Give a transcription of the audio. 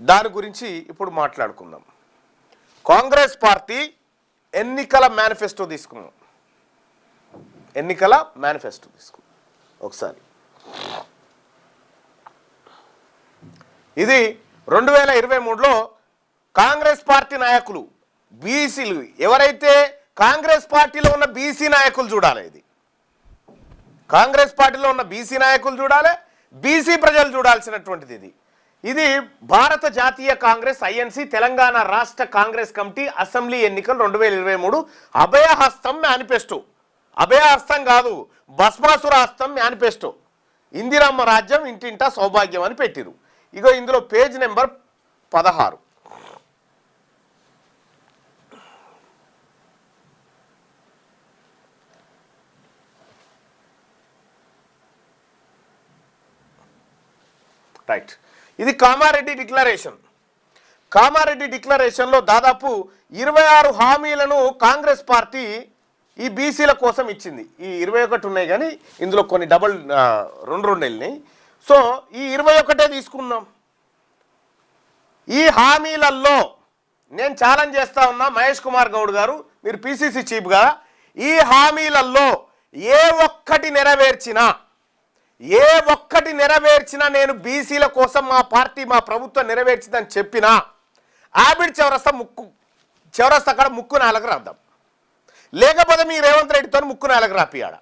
దాని గురించి ఇప్పుడు మాట్లాడుకుందాం. కాంగ్రెస్ పార్టీ ఎన్నికల మేనిఫెస్టో తీసుకున్నాం ఎన్నికల మేనిఫెస్టో తీసుకున్నాం ఒకసారి. ఇది రెండు వేల ఇరవై మూడులో కాంగ్రెస్ పార్టీ నాయకులు బీసీలు ఎవరైతే కాంగ్రెస్ పార్టీలో ఉన్న బీసీ నాయకులు చూడాలి ఇది. కాంగ్రెస్ పార్టీలో ఉన్న బీసీ నాయకులు చూడాలి బీసీ ప్రజలు చూడాల్సినటువంటిది ఇది. ఇది భారత జాతీయ కాంగ్రెస్ ఐఎన్సి తెలంగాణ రాష్ట్ర కాంగ్రెస్ కమిటీ అసెంబ్లీ ఎన్నికలు రెండు వేల ఇరవై మూడు అభయహస్తం మేనిఫెస్టో. అభయహస్తం కాదు భస్మాసురహస్తం మేనిఫెస్టో. ఇందిరమ్మ రాజ్యం ఇంటింటా సౌభాగ్యం అని పెట్టిరు. ఇగో ఇందులో పేజ్ నెంబర్ పదహారు. రైట్ ఇది కామారెడ్డి డిక్లరేషన్. కామారెడ్డి డిక్లరేషన్లో దాదాపు ఇరవై ఆరు హామీలను కాంగ్రెస్ పార్టీ ఈ బీసీల కోసం ఇచ్చింది. ఈ ఇరవై ఒకటి ఉన్నాయి కానీ ఇందులో కొన్ని డబల్ రెండు రెండు వెళ్ళినాయి సో ఈ ఇరవై ఒకటే తీసుకుందాం. ఈ హామీలల్లో నేను ఛాలెంజ్ చేస్తా ఉన్నా మహేష్ కుమార్ గౌడ్ గారు మీరు పిసిసి చీఫ్గా ఈ హామీలల్లో ఏ ఒక్కటి నెరవేర్చినా ఏ ఒక్కటి నెరవేర్చినా నేను బీసీల కోసం మా పార్టీ మా ప్రభుత్వం నెరవేర్చిందని చెప్పినా ఆబిడ్ చౌరస్తా ముక్కు చౌరస్తా కాడ ముక్కు నాలుగు రాద్దాం. లేకపోతే మీ రేవంత్ రెడ్డితో ముక్కు నాలుగు రాపియాడ.